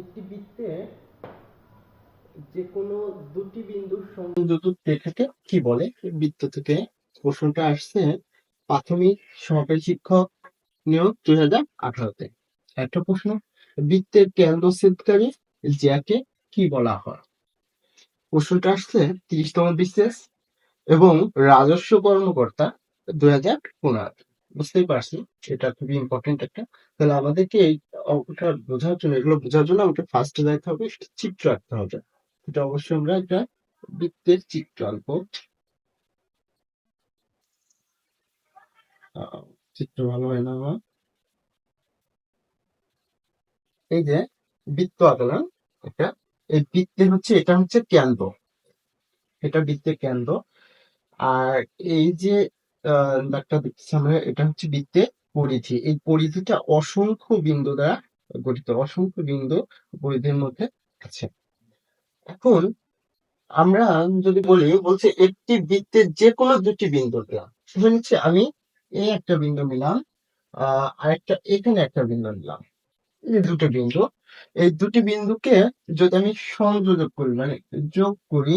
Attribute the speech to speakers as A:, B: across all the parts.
A: একটি বৃত্তে যে কোনো দুটি বিন্দুর সংযোজক রেখাকে কি বলে? বৃত্ত থেকে প্রশ্নটা আসছে, প্রাথমিক সহকারী শিক্ষক নিয়োগ দুই হাজার আঠারোতে একটা প্রশ্ন, বৃত্তের কেন্দ্রচ্ছেদকারী জ্যাকে কি বলা হয়? প্রশ্নটা আসছে তিরিশতম বিশেষ এবং রাজস্ব কর্মকর্তা দুই হাজার পনেরো বুঝতেই পারছি এটা খুবই ইম্পর্টেন্ট একটা। তাহলে আমাদেরকে এই অঙ্কটা বোঝার জন্য, এগুলো বোঝার জন্য আমাকে ফার্স্টে যাইতে হবে চিত্র আঁকতে হবে। এটা অবশ্যই আমরা একটা বৃত্তের চিত্র আঁকবো। চিত্র ভালো হয় না আমার। এই যে বৃত্ত আঁকলাম এটা এই বৃত্তের হচ্ছে, এটা হচ্ছে কেন্দ্র। এটা বৃত্তের কেন্দ্র। আর এই যে দাগটা দেখতেছি আমরা এটা হচ্ছে বৃত্তের পরিধি। এই পরিধিটা অসংখ্য বিন্দু দ্বারা গঠিত, অসংখ্য বিন্দু পরিধির মধ্যে আছে। এখন আমরা যদি বলি, বলছে একটি বৃত্তের যে কোনো দুটি বিন্দু নিলাম হচ্ছে আমি এই একটা বিন্দু নিলাম, আহ, আরেকটা এখানে একটা বিন্দু নিলাম। এই দুটো বিন্দু, এই দুটি বিন্দুকে যদি আমি সংযোজক করি মানে যোগ করি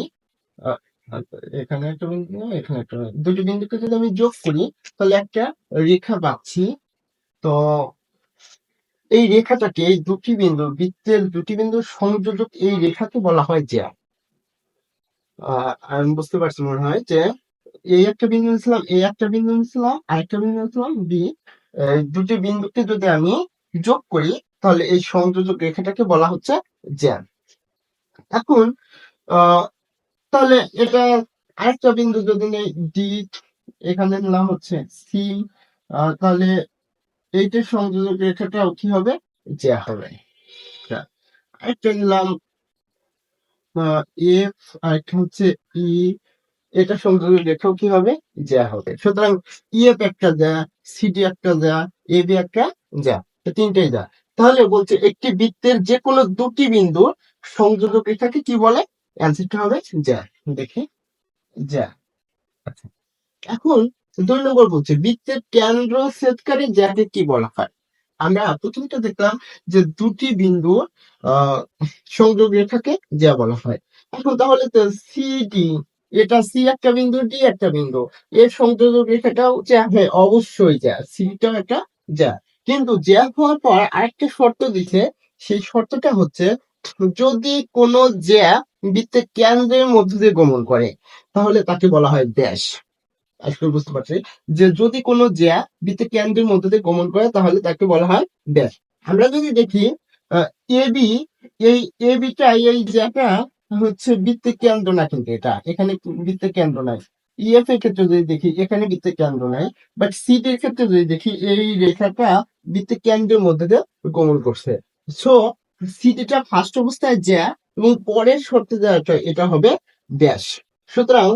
A: এখানে একটা বিন্দু এখানে একটা বিন্দু। দুটি বিন্দুকে যদি আমি যোগ করি, তাহলে একটা রেখা পাচ্ছি তো এই রেখাটাকে এই দুটি বিন্দু, বৃত্তের দুটি বিন্দুর সংযোজক এই রেখাকে বলা হয় জ্যা আমি বুঝতে পারছি মনে হয় যে, এই একটা বিন্দু নিয়েছিলাম, এই একটা বিন্দু নিয়েছিলাম আরেকটা বিন্দু নিয়েছিলাম, বি দুটি বিন্দুকে যদি আমি যোগ করি, তাহলে এই সংযোজক রেখাটাকে বলা হচ্ছে জ্যাম এখন তাহলে এটা আরেকটা বিন্দু যদি নেই ডি এখানে নিলাম হচ্ছে সি তাহলে এইটার সংযোজক রেখাটাও কি হবে? জ্যা হবে। আচ্ছা, আরেকটা নিলাম এফ আরেকটা হচ্ছে ই এটা সংযোজক রেখাও কি হবে? জ্যা হবে। সুতরাং ইএফ একটা যা সিডি একটা যা এবি একটা যা তিনটেই যা। তাহলে বলছে একটি বৃত্তের যে কোনো দুটি বিন্দু সংযোজক রেখাকে কি বলে? অ্যান্সারটা হবে যা, দেখি, যা। এখন দুই নম্বর বলছে, বৃত্তের কেন্দ্র ছেদকারী জ্যাকে কি বলা হয়? আমরা প্রথমটা দেখলাম যে দুটি বিন্দু সংযোগ রেখাকে যা বলা হয়। এখন তাহলে তো সিডি এটা সি একটা বিন্দু ডি একটা বিন্দু। এর সংযোজক রেখাটাও যা হ্যাঁ অবশ্যই যা। সিটাও একটা যা। কিন্তু জ্যা হওয়ার পর আরেকটা শর্ত দিছে, সেই শর্তটা হচ্ছে যদি কোনো জ্যা বৃত্তের কেন্দ্রের মধ্য দিয়ে গমন করে, তাহলে তাকে বলা হয় ব্যাস। আজকে বুঝতে পারছি? যে যদি কোনো জ্যা বৃত্তের কেন্দ্রের মধ্য দিয়ে গমন করে, তাহলে তাকে বলা হয় ব্যাস। আমরা যদি দেখি এবি এই এবিটা এই জ্যাটা হচ্ছে বৃত্তের কেন্দ্র না কিন্তু এটা। এখানে বৃত্তের কেন্দ্র নাই। ইএফ এর ক্ষেত্রে যদি দেখি, এখানে বৃত্তের কেন্দ্র নাই। বাট সিড এর ক্ষেত্রে যদি দেখি, এই রেখাটা বৃত্তের কেন্দ্রের মধ্যে দিয়ে গমন করছে। সো সিডিটা ফার্স্ট অবস্থায় জ্যা এবং পরের শর্তে দেওয়াটা এটা হবে ব্যাস সুতরাং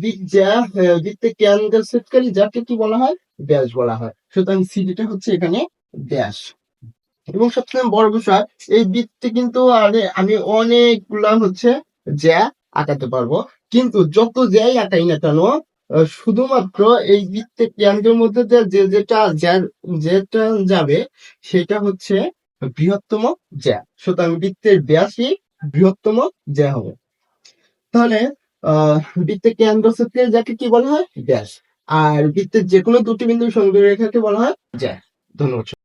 A: বি- জ্যা আহ, বৃত্তের কেন্দ্র সেটকারী যাকে কি বলা হয়? ব্যাস বলা হয়। সুতরাং সিডিটা হচ্ছে এখানে ব্যাস এবং সবথেকে বড় বিষয় এই বৃত্তে কিন্তু আরে আমি অনেকগুলা হচ্ছে জ্যা আঁকাতে পারব। কিন্তু যত জ্যাই আঁকাই না কেন শুধুমাত্র এই বৃত্তে কেন্দ্রের মধ্যে দিয়ে যে যেটা যেটা যাবে সেটা হচ্ছে বৃহত্তম জ্যা। সুতরাং বৃত্তের ব্যাসই বৃহত্তম জ্যা হবে। তাহলে বৃত্তের কেন্দ্র ক্ষেত্রে যাকে কি বলা হয়? ব্যাস। আর বৃত্তের যে কোনো দুটি বিন্দু সংযোগ রেখাকে বলা হয় জ্যা। ধন্যবাদ।